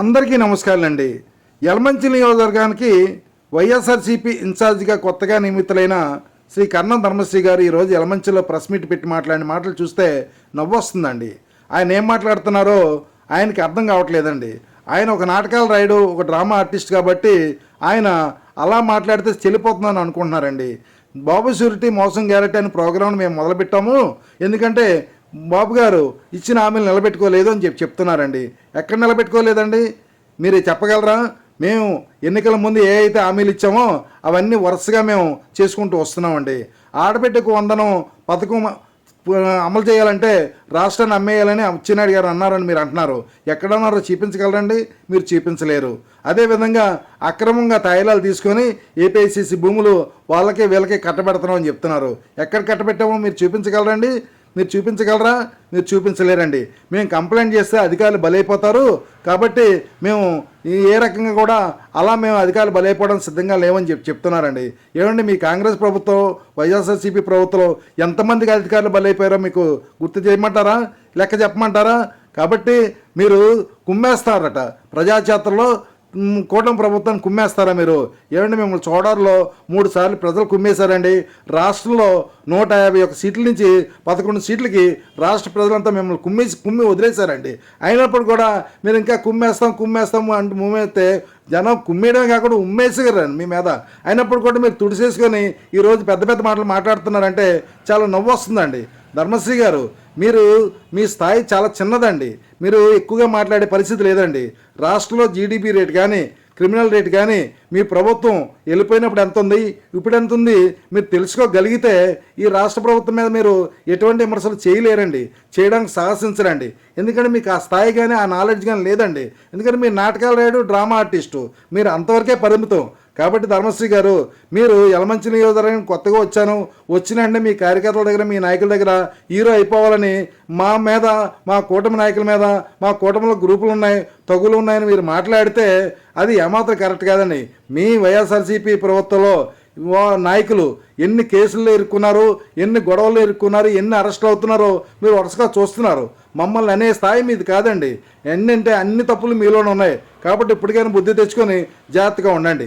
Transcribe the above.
అందరికీ నమస్కారాలండి. యలమంచి నియోజకవర్గానికి వైఎస్ఆర్సీపీ ఇన్ఛార్జిగా కొత్తగా నియమితులైన శ్రీ కర్ణం ధర్మశ్రీ గారు ఈరోజు యలమంచిలో ప్రెస్ మీట్ పెట్టి మాట్లాడిన మాటలు చూస్తే నవ్వొస్తుందండి. ఆయన ఏం మాట్లాడుతున్నారో ఆయనకి అర్థం కావట్లేదండి. ఆయన ఒక నాటకాలు రాయడు ఒక డ్రామా ఆర్టిస్ట్ కాబట్టి ఆయన అలా మాట్లాడితే చెల్లిపోతుందని అనుకుంటున్నారండి. బాబు షూరిటీ మోసం గ్యారెంటీ అనే ప్రోగ్రామ్ మేము మొదలుపెట్టాము. ఎందుకంటే బాబు గారు ఇచ్చిన హామీలు నిలబెట్టుకోలేదు అని చెప్పి చెప్తున్నారండి. ఎక్కడ నిలబెట్టుకోలేదండి? మీరు చెప్పగలరా? మేము ఎన్నికల ముందు ఏ అయితే హామీలు ఇచ్చామో అవన్నీ వరుసగా మేము చేసుకుంటూ వస్తున్నామండి. ఆడబిడ్డకు వందనం పథకం అమలు చేయాలంటే రాష్ట్రాన్ని అమ్మేయాలని అచ్చెన్నాయుడు గారు అన్నారని మీరు అంటున్నారు. ఎక్కడన్నారో చూపించగలరండి? మీరు చూపించలేరు. అదేవిధంగా అక్రమంగా తాయిలాలు తీసుకొని ఏపీఐసిసి భూములు వాళ్ళకే వీళ్ళకే కట్టబెడతామని చెప్తున్నారు. ఎక్కడ కట్టబెట్టామో మీరు చూపించగలరండి? మీరు చూపించగలరా? మీరు చూపించలేరండి. మేము కంప్లైంట్ చేస్తే అధికారులు బలైపోతారు. కాబట్టి మేము ఏ రకంగా కూడా అలా మేము అధికారులు బలైపోవడం సిద్ధంగా లేవని చెప్పి చెప్తున్నారండి. ఏమండి మీ కాంగ్రెస్ ప్రభుత్వం వైఎస్ఆర్సీపీ ప్రభుత్వం ఎంతమందికి అధికారులు బలైపోయారో మీకు గుర్తు చేయమంటారా? లెక్క చెప్పమంటారా? కాబట్టి మీరు కుమ్మేస్తారట ప్రజాచేత్రలో కూటమి ప్రభుత్వాన్ని కుమ్మేస్తారా మీరు? ఏమండి మిమ్మల్ని చోడర్లో మూడు సార్లు ప్రజలు కుమ్మేశారండి. రాష్ట్రంలో నూట యాభై ఒక సీట్ల నుంచి పదకొండు సీట్లకి రాష్ట్ర ప్రజలంతా మిమ్మల్ని కుమ్మేసి కుమ్మి వదిలేశారండి. అయినప్పుడు కూడా మీరు ఇంకా కుమ్మేస్తాం కుమ్మేస్తాము అంటూ మూమేస్తే జనం కుమ్మేయడమే కాకుండా ఉమ్మేసారండి మీ మీద. అయినప్పుడు కూడా మీరు తుడిసేసుకొని ఈరోజు పెద్ద పెద్ద మాటలు మాట్లాడుతున్నారంటే చాలా నవ్వు వస్తుందండి ధర్మశ్రీ గారు మీరు మీ స్థాయి చాలా చిన్నదండి. మీరు ఎక్కువగా మాట్లాడే పరిస్థితి లేదండి. రాష్ట్రంలో జీడిపి రేట్ కానీ క్రిమినల్ రేట్ కానీ మీ ప్రభుత్వం వెళ్ళిపోయినప్పుడు ఎంత ఉంది ఇప్పుడు ఎంత ఉంది మీరు తెలుసుకోగలిగితే ఈ రాష్ట్ర ప్రభుత్వం మీద మీరు ఎటువంటి విమర్శలు చేయలేరండి. చేయడానికి సాహసించరండి. ఎందుకంటే మీకు ఆ స్థాయి కానీ ఆ నాలెడ్జ్ కానీ లేదండి. ఎందుకంటే మీరు నాటకాలు రాయడు డ్రామా ఆర్టిస్టు. మీరు అంతవరకే పరిమితం. కాబట్టి ధర్మశ్రీ గారు మీరు యలమంచి నియోజకవర్గం కొత్తగా వచ్చాను. వచ్చినంటే మీ కార్యకర్తల దగ్గర మీ నాయకుల దగ్గర హీరో అయిపోవాలని మా మీద మా కూటమి నాయకుల మీద మా కూటమిలో గ్రూపులు ఉన్నాయి తగులు ఉన్నాయని మీరు మాట్లాడితే అది ఏమాత్రం కరెక్ట్ కాదండి. మీ వైఎస్ఆర్సీపీ ప్రభుత్వంలో నాయకులు ఎన్ని కేసుల్లో ఇరుక్కున్నారు ఎన్ని గొడవల్లో ఇరుక్కున్నారు ఎన్ని అరెస్టులు అవుతున్నారో మీరు వరుసగా చూస్తున్నారు. మమ్మల్ని అనే స్థాయి మీది కాదండి. ఎన్ని అంటే అన్ని తప్పులు మీలోనే ఉన్నాయి. కాబట్టి ఇప్పటికైనా బుద్ధి తెచ్చుకొని జాగ్రత్తగా ఉండండి.